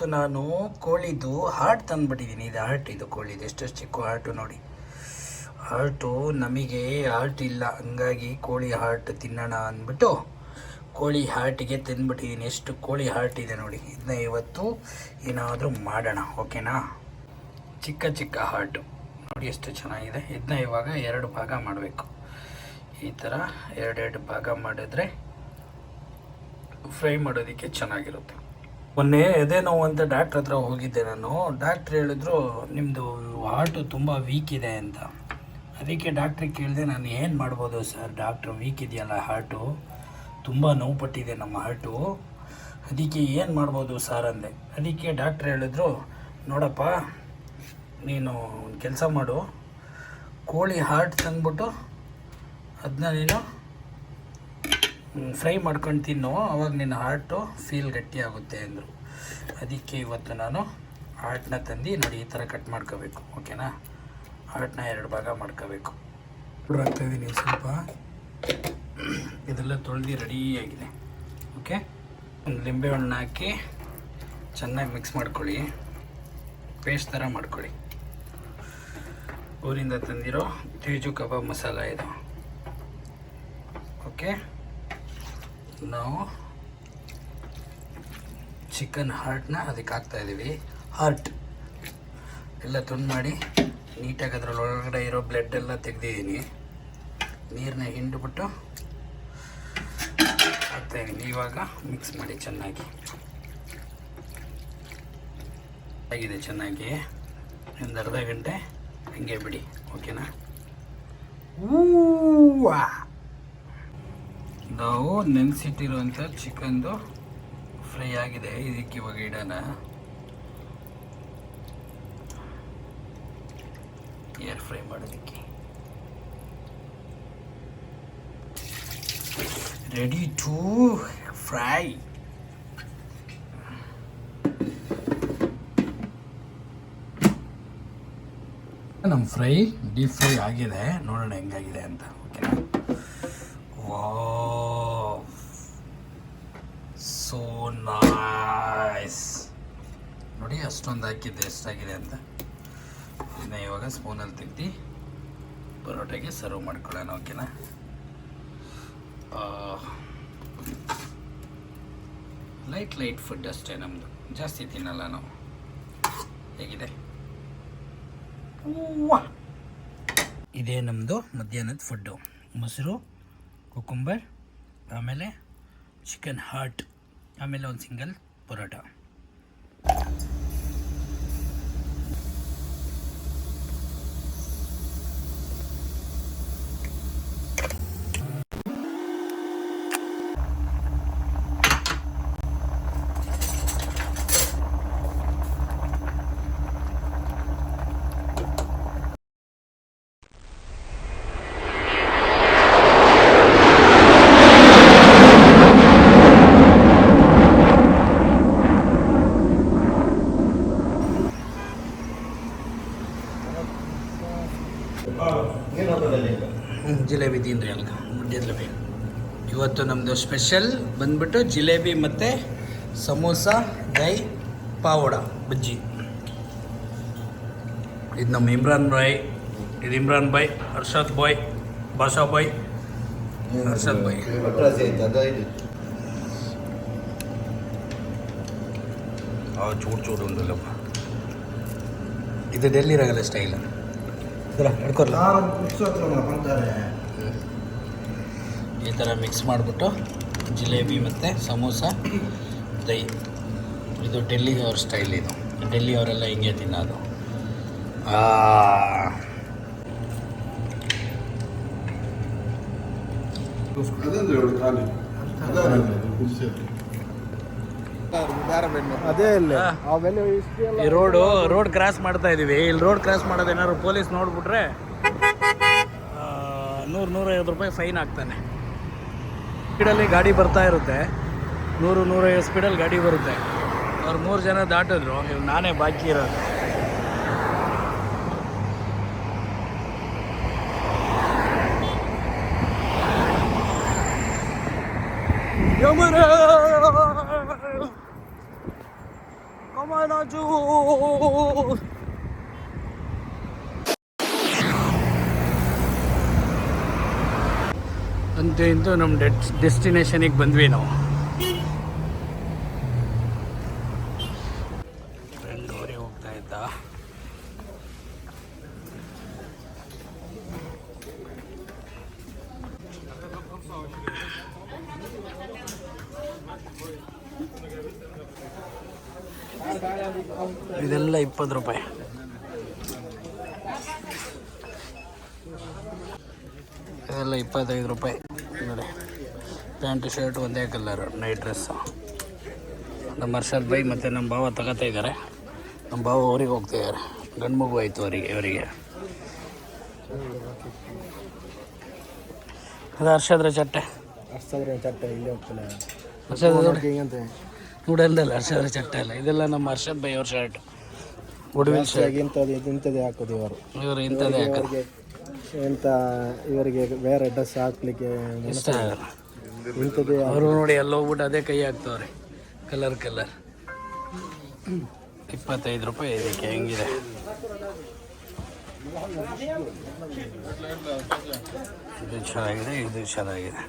ಇವತ್ತು ನಾನು ಕೋಳಿದು ಹಾರ್ಟ್ ತಂದ್ಬಿಟ್ಟಿದ್ದೀನಿ. ಇದು ಹಾರ್ಟ್, ಇದು ಕೋಳಿದು ಎಷ್ಟೆಷ್ಟು ಚಿಕ್ಕ ಹಾರ್ಟು ನೋಡಿ. ಹಾರ್ಟು ನಮಗೆ ಹಾರ್ಟ್ ಇಲ್ಲ. ಹಂಗಾಗಿ ಕೋಳಿ ಹಾರ್ಟ್ ತಿನ್ನೋಣ ಅಂದ್ಬಿಟ್ಟು ಕೋಳಿ ಹಾರ್ಟಿಗೆ ತಿಂದ್ಬಿಟ್ಟಿದ್ದೀನಿ. ಎಷ್ಟು ಕೋಳಿ ಹಾರ್ಟ್ ಇದೆ ನೋಡಿ. ಇದನ್ನ ಇವತ್ತು ಏನಾದರೂ ಮಾಡೋಣ, ಓಕೆನಾ? ಚಿಕ್ಕ ಚಿಕ್ಕ ಹಾರ್ಟು. ನೋಡಿ ಎಷ್ಟು ಚೆನ್ನಾಗಿದೆ. ಇದನ್ನ ಇವಾಗ ಎರಡು ಭಾಗ ಮಾಡಬೇಕು. ಈ ಥರ ಎರಡೆರಡು ಭಾಗ ಮಾಡಿದ್ರೆ ಫ್ರೈ ಮಾಡೋದಕ್ಕೆ ಚೆನ್ನಾಗಿರುತ್ತೆ. ಮೊನ್ನೆ ಎದೆ ನೋವು ಅಂತ ಡಾಕ್ಟ್ರ್ ಹತ್ರ ಹೋಗಿದ್ದೆ ನಾನು. ಡಾಕ್ಟ್ರ್ ಹೇಳಿದ್ರು ನಿಮ್ಮದು ಹಾರ್ಟು ತುಂಬ ವೀಕ್ ಇದೆ ಅಂತ. ಅದಕ್ಕೆ ಡಾಕ್ಟ್ರಿಗೆ ಕೇಳಿದೆ, ನಾನು ಏನು ಮಾಡ್ಬೋದು ಸರ್ ಡಾಕ್ಟ್ರು ವೀಕ್ ಇದೆಯಲ್ಲ ಹಾರ್ಟು ತುಂಬ ನೋವು ಪಟ್ಟಿದೆ ನಮ್ಮ ಹಾರ್ಟು ಅದಕ್ಕೆ ಏನು ಮಾಡ್ಬೋದು ಸರ್ ಅಂದೆ. ಅದಕ್ಕೆ ಡಾಕ್ಟ್ರ್ ಹೇಳಿದ್ರು, ನೋಡಪ್ಪ, ನೀನು ಒಂದು ಕೆಲಸ ಮಾಡು. ಕೋಳಿ ಹಾರ್ಟ್ ತಂದ್ಬಿಟ್ಟು ಅದನ್ನ ನೀನು ಫ್ರೈ ಮಾಡ್ಕೊಂಡು ತಿನ್ನೋ. ಅವಾಗ ನಿನ್ನ ಹಾರ್ಟು ಫೀಲ್ ಗಟ್ಟಿಯಾಗುತ್ತೆ ಅಂದರು. ಅದಕ್ಕೆ ಇವತ್ತು ನಾನು ಹಾರ್ಟ್ನ ತಂದು ನೋಡಿ ಈ ಥರ ಕಟ್ ಮಾಡ್ಕೋಬೇಕು. ಓಕೆನಾ ಹಾರ್ಟ್ನ ಎರಡು ಭಾಗ ಮಾಡ್ಕೋಬೇಕು. ಹಾಕ್ತಾಯಿದ್ದೀನಿ ಸ್ವಲ್ಪ. ಇದೆಲ್ಲ ತೊಳೆದು ರೆಡಿಯಾಗಿದೆ ಓಕೆ ಒಂದು ಲಿಂಬೆ ಹಣ್ಣು ಹಾಕಿ ಚೆನ್ನಾಗಿ ಮಿಕ್ಸ್ ಮಾಡ್ಕೊಳ್ಳಿ. ಪೇಸ್ಟ್ ಥರ ಮಾಡ್ಕೊಳ್ಳಿ. ಊರಿಂದ ತಂದಿರೋ ತೇಜು ಕಬಾಬ್ ಮಸಾಲ ಇದು. ಓಕೆ ನಾವು ಚಿಕನ್ ಹಾರ್ಟ್ನ ಅದಕ್ಕೆ ಹಾಕ್ತಾ ಇದ್ದೀವಿ. ಹಾರ್ಟ್ ಎಲ್ಲ ತುಂಡು ಮಾಡಿ ನೀಟಾಗಿ ಅದ್ರಲ್ಲಿ ಒಳಗಡೆ ಇರೋ ಬ್ಲಡ್ ಎಲ್ಲ ತೆಗ್ದಿದ್ದೀನಿ. ನೀರನ್ನ ಹಿಂಡ್ಬಿಟ್ಟು ಹಾಕ್ತಾಯಿದ್ದೀನಿ ಇವಾಗ ಮಿಕ್ಸ್ ಮಾಡಿ ಚೆನ್ನಾಗಿ. ಆಗಿದೆ ಚೆನ್ನಾಗಿ. ಒಂದು ಅರ್ಧ ಗಂಟೆ ಹಂಗೆ ಬಿಡಿ. ಓಕೆನಾ ಹೂವಾ ನಾವು ನೆನೆಸಿಟ್ಟಿರುವಂಥ ಚಿಕನ್ದು ಫ್ರೈ ಆಗಿದೆ. ಇದಕ್ಕೆ ಇವಾಗ ಇಡೋಣ. ಏರ್ ಫ್ರೈ ಮಾಡೋದಕ್ಕೆ. ರೆಡಿ ಟು ಫ್ರೈ ನಮ್ಮ ಫ್ರೈ, ಡೀಪ್ ಫ್ರೈ ಆಗಿದೆ. ನೋಡೋಣ ಹೆಂಗಾಗಿದೆ ಅಂತ. ಓಕೆನಾ ವಾವ್ ಸೋ ನೈಸ್ ನೋಡಿ, ಅಷ್ಟೊಂದು ಹಾಕಿದ್ದೆ ಎಷ್ಟಾಗಿದೆ ಅಂತ. ಇದನ್ನ ಇವಾಗ ಸ್ಪೂನಲ್ಲಿ ತೆಗ್ದು, ಪರೋಟಾಗೆ ಸರ್ವ್ ಮಾಡ್ಕೊಳ್ಳೋಣ ಓಕೆನಾ ಲೈಟ್ ಲೈಟ್ ಫುಡ್ ಅಷ್ಟೇ ನಮ್ಮದು ಜಾಸ್ತಿ ತಿನ್ನಲ್ಲ ನಾವು. ಹೇಗಿದೆ. ಇದೇ ನಮ್ಮದು ಮಧ್ಯಾಹ್ನದ ಫುಡ್ಡು ಮೊಸರು ಕುಕುಂಬರ್ ಆಮೇಲೆ ಚಿಕನ್ ಹಾರ್ಟ್ ಆಮೇಲೆ ಒಂದು ಸಿಂಗಲ್ ಪರೋಟ ಜಿಲೇಬಿ ತಿನ್ರಿ ಅಲ್ಗ ಜಿಲೇಬಿ ಇವತ್ತು ನಮ್ಮದು ಸ್ಪೆಷಲ್ ಬಂದ್ಬಿಟ್ಟು ಜಿಲೇಬಿ ಮತ್ತು ಸಮೋಸ ದೈ ಪಾವಡ ಬಜ್ಜಿ. ಇದು ನಮ್ಮ ಇಮ್ರಾನ್ ಬಾಯ್ ಇದು ಇಮ್ರಾನ್ ಬಾಯ್ ಹರ್ಷದ್ ಬಾಯ್ ಬಾಷಾ ಬಾಯ್ ಹರ್ಷದ್ ಬಾಯ್ ಆ ಚೂಡು ಚೂಡು ಒಂದಲ್ಲಪ್ಪ ಇದು ಡೆಲ್ಲಿ ರಗಲ ಸ್ಟೈಲ್ ಹಿಡ್ಕೊಲ್ಲ ಈ ಥರ ಮಿಕ್ಸ್ ಮಾಡಿಬಿಟ್ಟು ಜಿಲೇಬಿ ಮತ್ತು ಸಮೋಸ ದೈ. ಇದು ಡೆಲ್ಲಿ ಅವ್ರ ಸ್ಟೈಲ್ ಇದು. ಡೆಲ್ಲಿ ಅವರೆಲ್ಲ ಹಿಂಗೆ ತಿನ್ನೋದು. ಈ ರೋಡು ರೋಡ್ ಕ್ರಾಸ್ ಮಾಡ್ತಾ ಇದೀವಿ. ಇಲ್ಲಿ ರೋಡ್ ಕ್ರಾಸ್ ಮಾಡೋದು ಏನಾದ್ರು ಪೊಲೀಸ್ ನೋಡ್ಬಿಟ್ರೆ ನೂರು ನೂರೈವತ್ತು ರೂಪಾಯಿ ಫೈನ್ ಆಗ್ತಾನೆ. ಸ್ಪೀಡಲ್ಲಿ ಗಾಡಿ ಬರ್ತಾ ಇರುತ್ತೆ ನೂರು ನೂರೈವತ್ತು ಸ್ಪೀಡಲ್ಲಿ ಗಾಡಿ ಬರುತ್ತೆ ಅವ್ರು ಮೂರು ಜನ ದಾಟಿದ್ರು ಇವ್ ನಾನೇ ಬಾಕಿ ಇರೋದು ಯಮರ ಅಂತೂ ಇಂತೂ ನಮ್ಮ ಡೆಟ್, ಡೆಸ್ಟಿನೇಷನಿಗೆ ಬಂದ್ವಿ ನಾವು. ಊರಿಗೆ ಹೋಗ್ತಾ ಇದ್ದ. ಇದೆಲ್ಲ ಇಪ್ಪತ್ತು ರೂಪಾಯಿ. ಇದೆಲ್ಲ ಇಪ್ಪತ್ತೈದು ರೂಪಾಯಿ. ಪ್ಯಾಂಟ್ ಶರ್ಟ್ ಒಂದೇ ಕಲರು ನೈಟ್ ಡ್ರೆಸ್ಸು ನಮ್ಮ ಹರ್ಷದ್ ಬೈ ಮತ್ತು ನಮ್ಮ ಭಾವ ತಗೋತಾ ಇದ್ದಾರೆ. ನಮ್ಮ ಭಾವ ಊರಿಗೆ ಹೋಗ್ತಿದ್ದಾರೆ ಗಂಡು ಮಗು ಆಯಿತು ಅವರಿಗೆ ಇವರಿಗೆ ಅದು ಹರ್ಷದ್ರ ಚಟ್ಟೆ. ಹಿಂಗಂತೆ? ನೋಡಲ್ದಲ್ಲ ಹರ್ಷದ್ರ ಚಟ್ಟೆ ಅಲ್ಲ. ಇದೆಲ್ಲ ನಮ್ಮ ಹರ್ಷದ್ ಬೈ ಅವ್ರ ಶರ್ಟ್ ಉಡುವಿನ ಶರ್ಟ್ ಇಂಥದ್ದು ಇದು ಇಂಥದ್ದೇ ಹಾಕೋದು ಇವರು. ಇವರು ಇಂಥದ್ದೇ ಹಾಕೋದು. ಎಂತ ಇವರಿಗೆ ಬೇರೆ ಡ್ರೆಸ್ ಹಾಕ್ಲಿಕ್ಕೆ ಇಷ್ಟ ಆಗಲ್ಲ. ಅವರು ನೋಡಿ ಎಲ್ಲ ಹೋಗ್ಬಿಟ್ಟು ಅದೇ ಕೈ ಹಾಕ್ತವ್ರೆ. ಕಲರ್ ಕಲರ್ ಇಪ್ಪತ್ತೈದು ರೂಪಾಯಿ ಇದಕ್ಕೆ ಹೆಂಗಿದೆ? ಇದು ಚೆನ್ನಾಗಿದೆ ಇದು ಚೆನ್ನಾಗಿದೆ.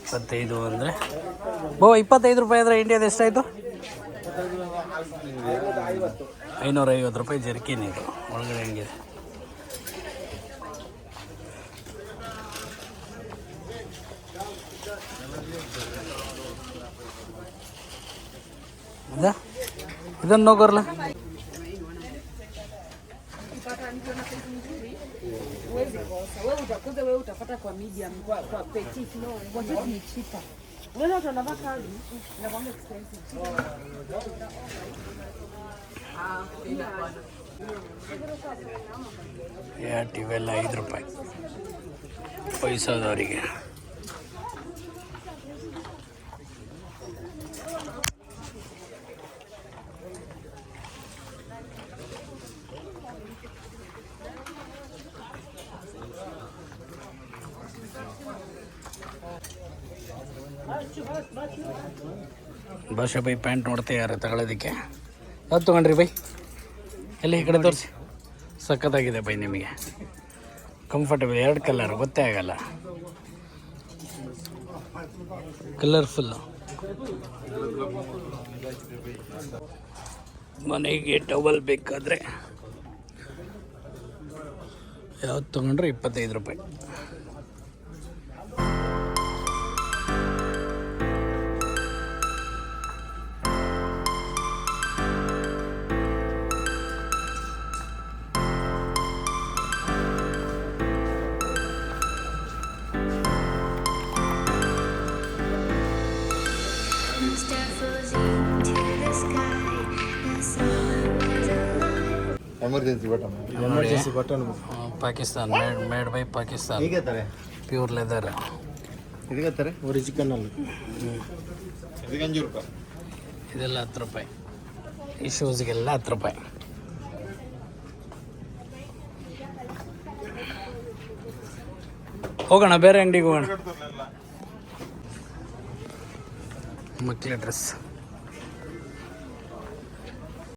ಇಪ್ಪತ್ತೈದು ಅಂದರೆ? ಓ, ಇಪ್ಪತ್ತೈದು ರೂಪಾಯಿ ಅಂದರೆ ಇಂಡಿಯಾದ ಎಷ್ಟಾಯಿತು? ಐನೂರೈವತ್ತು ರೂಪಾಯಿ ಜರ್ಕಿನ್ ಇದು. ಒಳಗಡೆ ಹೆಂಗಿದೆ? Kwa expensive. ಯಾಟ್ ಇವೆಲ್ಲ ಐದು ರೂಪಾಯಿ. ವಯಸ್ಸಾದವರಿಗೆ. ಭಾಷಾ ಬೈ ಪ್ಯಾಂಟ್ ನೋಡ್ತಾ ಯಾರು ತಗೊಳ್ಳೋದಕ್ಕೆ. ಅದು ತೊಗೊಂಡ್ರಿ ಬೈ. ಎಲ್ಲಿ ಈ ಕಡೆ ತೋರಿಸಿ. ಸಖತ್ತಾಗಿದೆ ಬೈ ನಿಮಗೆ. ಕಂಫರ್ಟಬಲ್ ಎರಡು ಕಲರ್ ಗೊತ್ತೇ ಆಗಲ್ಲ. ಕಲರ್ಫುಲ್ಲು ಮನೆಗೆ ಟವಲ್ ಬೇಕಾದರೆ ಯಾವ್ದು ತೊಗೊಂಡ್ರೆ ಇಪ್ಪತ್ತೈದು ರೂಪಾಯಿ. Emergency button emergency button Pakistan made made by Pakistan ತಾರೆ. ಪ್ಯೂರ್ ಲೆದರ್ ಇದಕ್ಕೆ ತಾರೆ? ಒರಿ ಚಿಕನ್ ಅಲ್ಲಿ ರೂಪಾಯಿ. ಇದೆಲ್ಲ ಹತ್ತು ರೂಪಾಯಿ. ಈ ಶೂಸ್ಗೆಲ್ಲ ಹತ್ತು ರೂಪಾಯಿ. ಹೋಗೋಣ ಬೇರೆ ಅಂಗಡಿಗೆ ಹೋಗೋಣ. ಮಕ್ಕಳ ಡ್ರೆಸ್